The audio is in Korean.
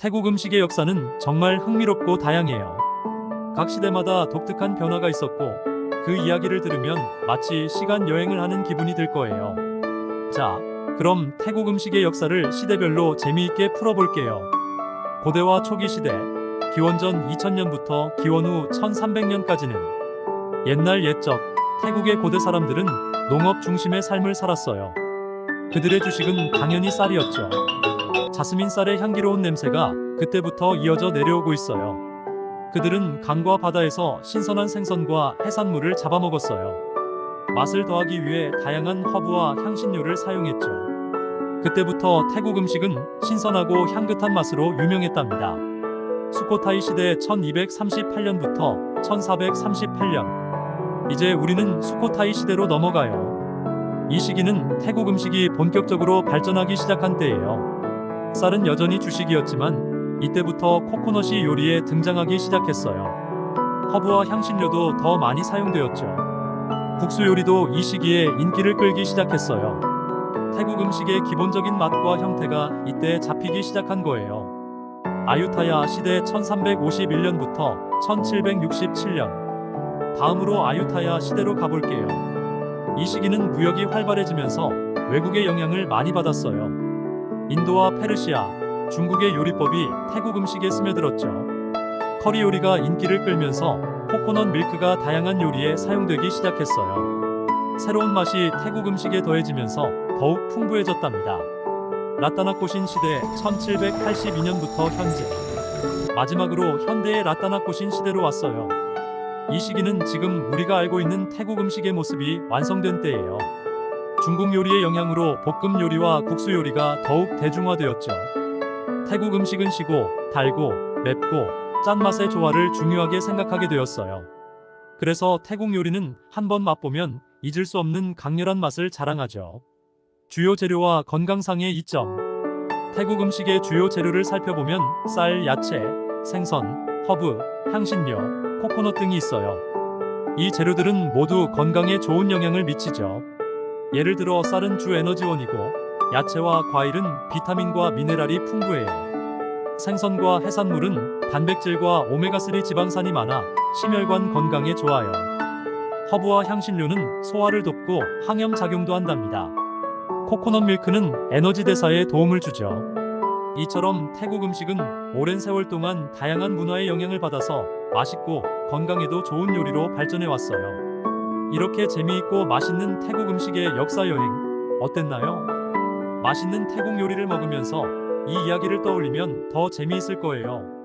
태국 음식의 역사는 정말 흥미롭고 다양해요. 각 시대마다 독특한 변화가 있었고 그 이야기를 들으면 마치 시간 여행을 하는 기분이 들 거예요. 자, 그럼 태국 음식의 역사를 시대별로 재미있게 풀어볼게요. 고대와 초기 시대, 기원전 2000년부터 기원 후 1300년까지는 옛날 옛적 태국의 고대 사람들은 농업 중심의 삶을 살았어요. 그들의 주식은 당연히 쌀이었죠. 자스민 쌀의 향기로운 냄새가 그때부터 이어져 내려오고 있어요. 그들은 강과 바다에서 신선한 생선과 해산물을 잡아먹었어요. 맛을 더하기 위해 다양한 허브와 향신료를 사용했죠. 그때부터 태국 음식은 신선하고 향긋한 맛으로 유명했답니다. 수코타이 시대 1238년부터 1438년. 이제 우리는 수코타이 시대로 넘어가요. 이 시기는 태국 음식이 본격적으로 발전하기 시작한 때예요. 쌀은 여전히 주식이었지만 이때부터 코코넛이 요리에 등장하기 시작했어요. 허브와 향신료도 더 많이 사용되었죠. 국수 요리도 이 시기에 인기를 끌기 시작했어요. 태국 음식의 기본적인 맛과 형태가 이때 잡히기 시작한 거예요. 아유타야 시대 1351년부터 1767년. 다음으로 아유타야 시대로 가볼게요. 이 시기는 무역이 활발해지면서 외국의 영향을 많이 받았어요. 인도와 페르시아, 중국의 요리법이 태국 음식에 스며들었죠. 커리 요리가 인기를 끌면서 코코넛 밀크가 다양한 요리에 사용되기 시작했어요. 새로운 맛이 태국 음식에 더해지면서 더욱 풍부해졌답니다. 라따나 꼬신 시대 1782년부터 현재 마지막으로 현대의 라따나 꼬신 시대로 왔어요. 이 시기는 지금 우리가 알고 있는 태국 음식의 모습이 완성된 때예요. 중국 요리의 영향으로 볶음 요리와 국수 요리가 더욱 대중화되었죠. 태국 음식은 시고, 달고, 맵고, 짠맛의 조화를 중요하게 생각하게 되었어요. 그래서 태국 요리는 한번 맛보면 잊을 수 없는 강렬한 맛을 자랑하죠. 주요 재료와 건강상의 이점. 태국 음식의 주요 재료를 살펴보면 쌀, 야채, 생선, 허브, 향신료, 코코넛 등이 있어요. 이 재료들은 모두 건강에 좋은 영향을 미치죠. 예를 들어 쌀은 주 에너지원이고 야채와 과일은 비타민과 미네랄이 풍부해요. 생선과 해산물은 단백질과 오메가3 지방산이 많아 심혈관 건강에 좋아요. 허브와 향신료는 소화를 돕고 항염 작용도 한답니다. 코코넛 밀크는 에너지 대사에 도움을 주죠. 이처럼 태국 음식은 오랜 세월 동안 다양한 문화의 영향을 받아서 맛있고 건강에도 좋은 요리로 발전해 왔어요. 이렇게 재미있고 맛있는 태국 음식의 역사 여행 어땠나요? 맛있는 태국 요리를 먹으면서 이 이야기를 떠올리면 더 재미있을 거예요.